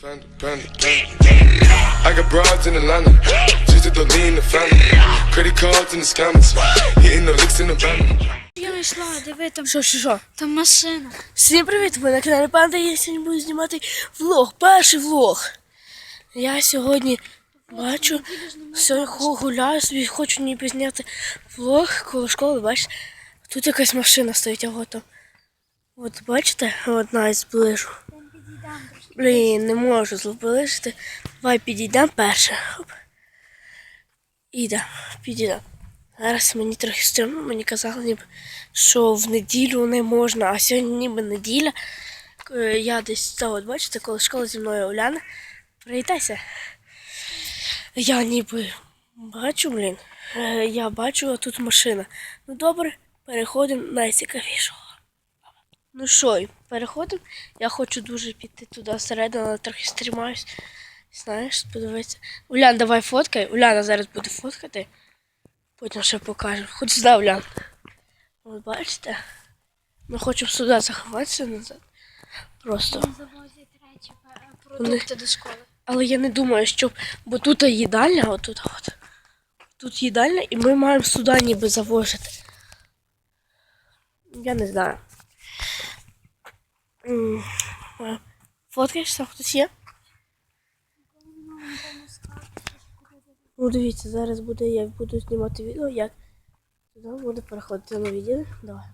Panda, panda. I got broads in Atlanta, just to lean in the family. Credit cards in the scammers, hitting the licks in the van. Я йшла, диви, там Що, що, що? там машина. Всім привіт, ви на каналі Панда. Я сьогодні буду знімати влог, перший влог. Я сьогодні бачу, сьогодні гуляю собі, хочу ніби зняти влог коло школи, бачиш, тут якась машина стоїть, а от там. От бачите, одна із зближу. Блін, не можу зближити. Давай підійдемо перше. Оп. Іде, підійдемо. Зараз мені трохи стрімно, мені казали, ніби, що в неділю не можна, а сьогодні ніби неділя. Е, Я десь от бачите, коли школа зі мною Оляна. Привітайся. Я ніби бачу, блін. е, Я бачу, а тут машина. Ну добре, переходимо на найцікавішого. Ну що, переходимо. Я хочу дуже піти туди всередину, але трохи стрімаюсь. Знаєш, подивитися. Улян, давай фоткай. Уляна зараз буде фоткати. Потім ще покажемо. Хоч сюди, Улян. От бачите? Ми хочемо сюди заховатися назад. Просто. Завозять речі, е, продукти до школи. Але я не думаю, що. Бо тут їдальня, отут от. Тут їдальня, і ми маємо сюди ніби завозити. Я не знаю. М, е, Фоткаєшся, хтось є? Ну, дивіться, зараз буде, я буду знімати відео, як туди буде переходити на відео. Давай.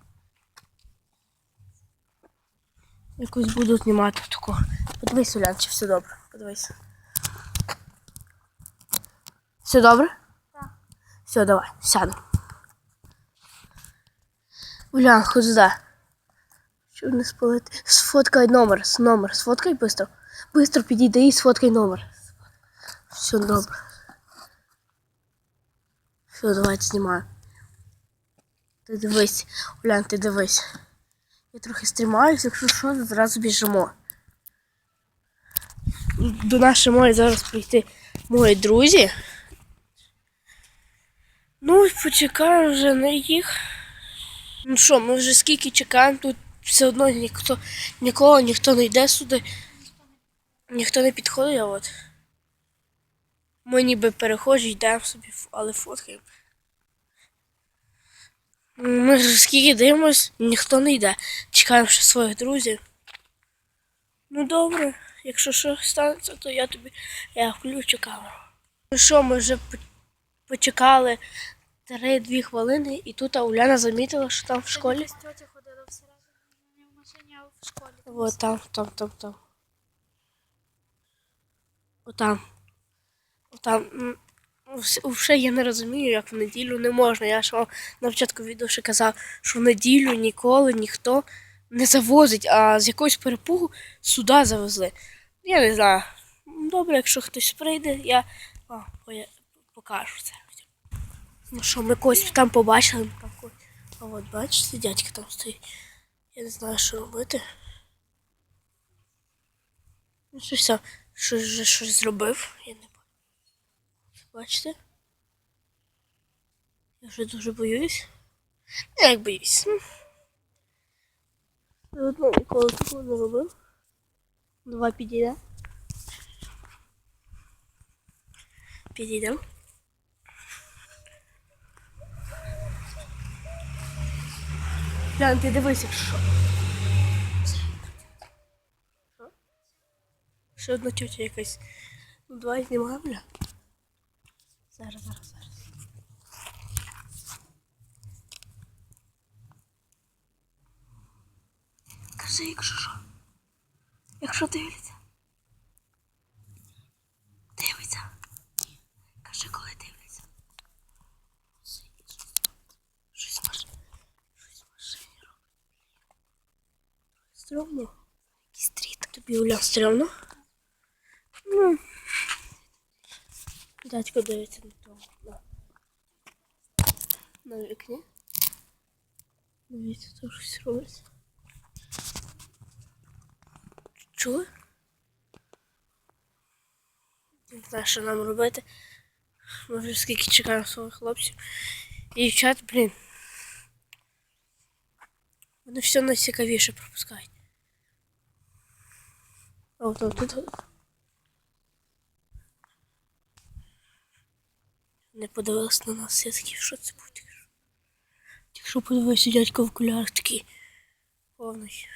Якусь буду знімати таку. Подивись, Улян, чи все добре. Подивись. Все добре? Так. Все, давай, сяду. Улян, хоч сюди. Щоб не спалити. Сфоткай номер, номер, сфоткай быстро. Быстро підійди і сфоткай номер. Все добре. Все, давайте знімаю. Ти дивись, Улян, ти дивись. Я трохи стрімаюся, якщо що, зразу біжимо. До нашої мають зараз прийти мої друзі. Ну, і почекаємо вже на їх. Ну що, ми вже скільки чекаємо, тут все одно ніхто, нікого, ніхто не йде сюди. Ніхто не підходить, а от. Ми ніби перехожі йдемо собі, але фоткаємо. Ми вже скільки дивимось, ніхто не йде. Чекаємо ще своїх друзів. Ну добре, якщо що станеться, то я тобі я включу камеру. Ну що, ми вже почекали 3-2 хвилини, і тут Уляна замітила, що там в школі. Якась тетя ходила всередині, не в машині, а в школі. Вот там, там, там, там. Отам. Отам. М, вс- Вже я не розумію, як в неділю не можна. Я ж вам на початку відео ще казав, що в неділю ніколи ніхто не завозить, а з якогось перепугу сюди завезли. Я не знаю. Добре, якщо хтось прийде, я вам покажу це. Ну що, ми когось там побачили. А от бачите, дядька там стоїть. Я не знаю, що робити. Ну, Щось там, щось, вже щось зробив, я не бачу. Бачите? Я вже дуже боюсь. Ну, як боюсь. ну. Я одного ніколи такого не робив. Давай підійде. Підійдемо. Глянь, ти дивись, що. що. Ще одна тетя якась. Ну, давай знімаємо, бля. Зараз, зараз, зараз. Кажи, якщо що. Якщо дивляться. Стромно. Якийсь стріт. Тобі Уля стрімно? Ну. Дядько дивиться на того. На, на вікні. Дивіться, тут щось робиться. Чули? Не знаю, що нам робити. Ми вже скільки чекаємо своїх хлопців. І дівчат, блін. Вони все найцікавіше пропускають. 哦，对对对。Не подивилась на нас, я такий, що це буде. Якщо подивився дядько в окулярах такий повний.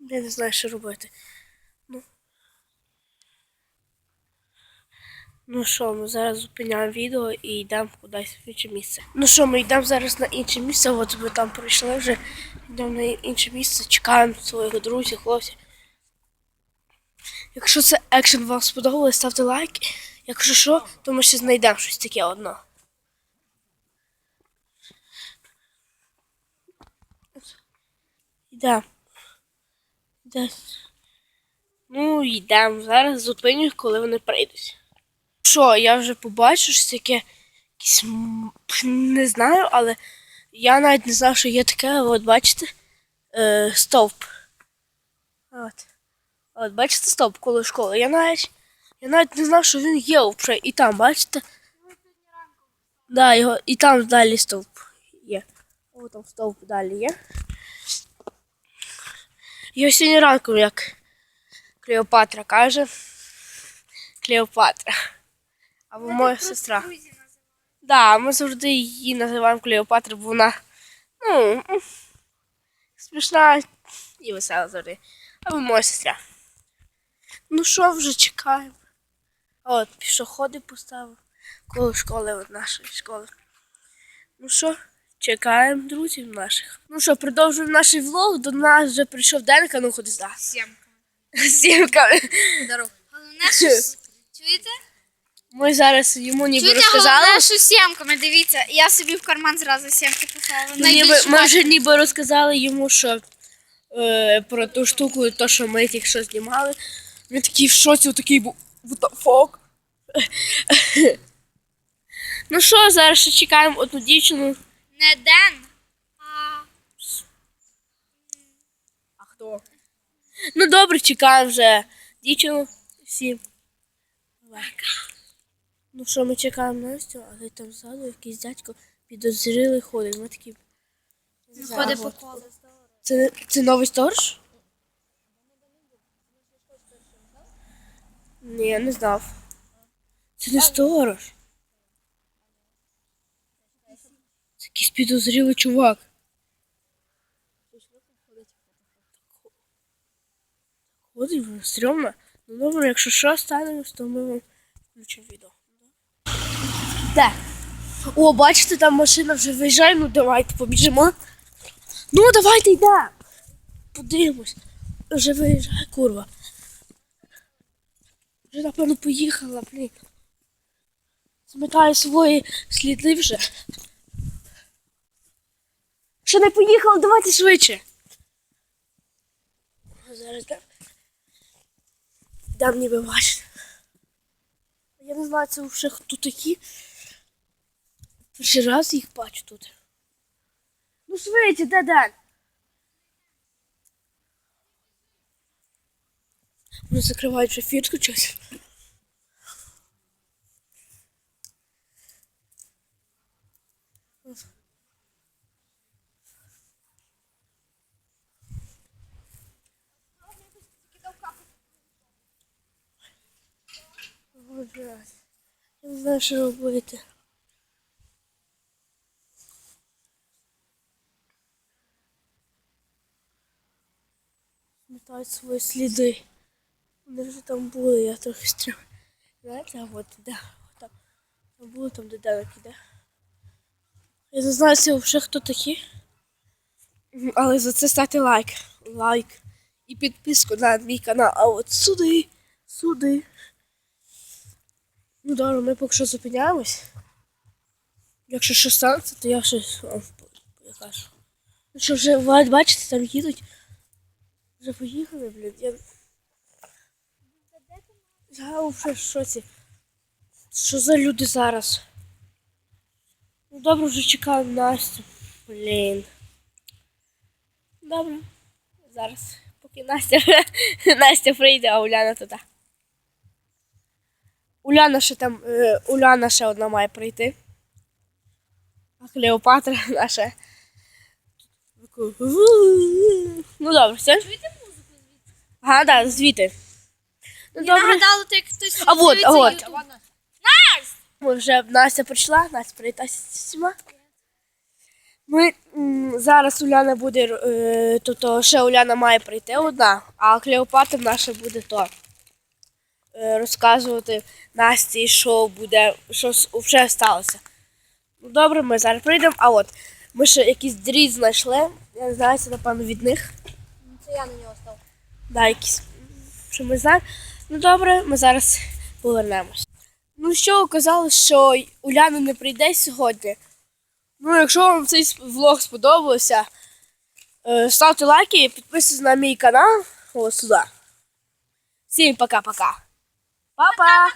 Я не знаю, що робити. Ну що, ми зараз зупиняємо відео і йдемо кудись в інше місце. Ну що, ми йдемо зараз на інше місце, от ми там прийшли вже. Йдемо на інше місце, чекаємо своїх друзів, хлопців. Якщо це екшен вам сподобалось, ставте лайк. Якщо що, то ми ще знайдемо щось таке одно. Йдемо. Йдемо. Ну, йдемо. Зараз зупиню, коли вони прийдуть. Що, я вже побачив, що таке якісь не знаю, але я навіть не знав, що є таке, от бачите, е, стовп. От. От бачите стовп коло школи. Я навіть, я навіть не знав, що він є вже. І там, бачите? Да, його, і там далі стовп є. О, там стовп далі є. Я сьогодні ранком, як Клеопатра каже. Клеопатра. Або моя сестра. Да, ми завжди її називаємо Клеопатра, бо вона ну, смішна і весела завжди. Або моя сестра. Ну що вже чекаємо? От, пішоходи поставив коло школи от нашої школи. Ну що, чекаємо друзів наших. Ну що, продовжуємо наш влог. До нас вже прийшов Денка, ну ходи сюди. Сімка. Сімка. Здорово. Головне, що... Чуєте? Ми зараз йому ніби Чуєте, розказали. головне, що сімками, дивіться. Я собі в карман зразу сімки поставила. Ну, ніби, Найбільшу ми вже ніби розказали йому, що е, про ту штуку, то, що ми тільки що знімали. Він такий в шоці, такий був what the fuck? ну що, зараз ще чекаємо одну дівчину. Не Ден, а... А хто? Ну добре, чекаємо вже дівчину. Всім. Всі. Ну що, ми чекаємо Настю, але там ззаду якийсь дядько підозрілий ходить. Ми такі. Ходить по колу. Це, це новий сторож? Ні, я не знав. Це не сторож. Це якийсь підозрілий чувак. Ходить, стрьомно. Ну добре, якщо що станемось, то ми вам включимо відео. Де? О, бачите, там машина вже виїжджає, ну давайте побіжимо. Ну, давайте йдемо. Подивимось. Вже виїжджає курва. Вже напевно поїхала, блін. Змикає свої сліди вже. Ще не поїхала, давайте швидше. Зараз дам. Дам ніби бачити. Я не знаю, це вже хто такі. Перший раз їх бачу тут. Ну швидше, де Дан? Вони закривають вже фіртку щось. Боже, я не знаю, що робити. Метають свої сліди. Вони вже там були, я трохи стрім. Знаєте, а от де? Там, там були там, де Денек іде. Я не знаю, це взагалі хто такі. Але за це ставте лайк. Лайк. І підписку на мій канал. А от сюди, сюди. Ну добре, ми поки що зупиняємось. Якщо що станеться, то я щось вам покажу. Ну що вже бачите, там їдуть. Вже поїхали, блін. Я... Я вже в шоці. Що за люди зараз? Ну добре, вже чекаю Настю. Блін. Добре. Зараз. Поки Настя, Настя прийде, а Уляна туди. Уляна ще там, е, Уляна ще одна має прийти. А Клеопатра наша. Таку, Ну добре, все. Чуєте музику звідси? Ага, так, звідти. Ну добре. нагадало, так як хтось А вот, а. YouTube. Ми вже Настя прийшла, Настя привітайся з всіма. Ми м, зараз Уляна буде, е, тобто ще Уляна має прийти одна, а Клеопатра наша буде то е, розказувати Насті, що буде, що с- вже сталося. Ну добре, ми зараз прийдемо, а от ми ще якийсь дріт знайшли. Я не знаю, це напевно від них. Це я на нього став. Да, якісь, що ми знаємо. Ну добре, ми зараз повернемось. Ну що, казали, що Уляна не прийде сьогодні. Ну, якщо вам цей влог сподобався, е, ставте лайки і підписуйтесь на мій канал. Ось сюди. Всім пока-пока. Па-па!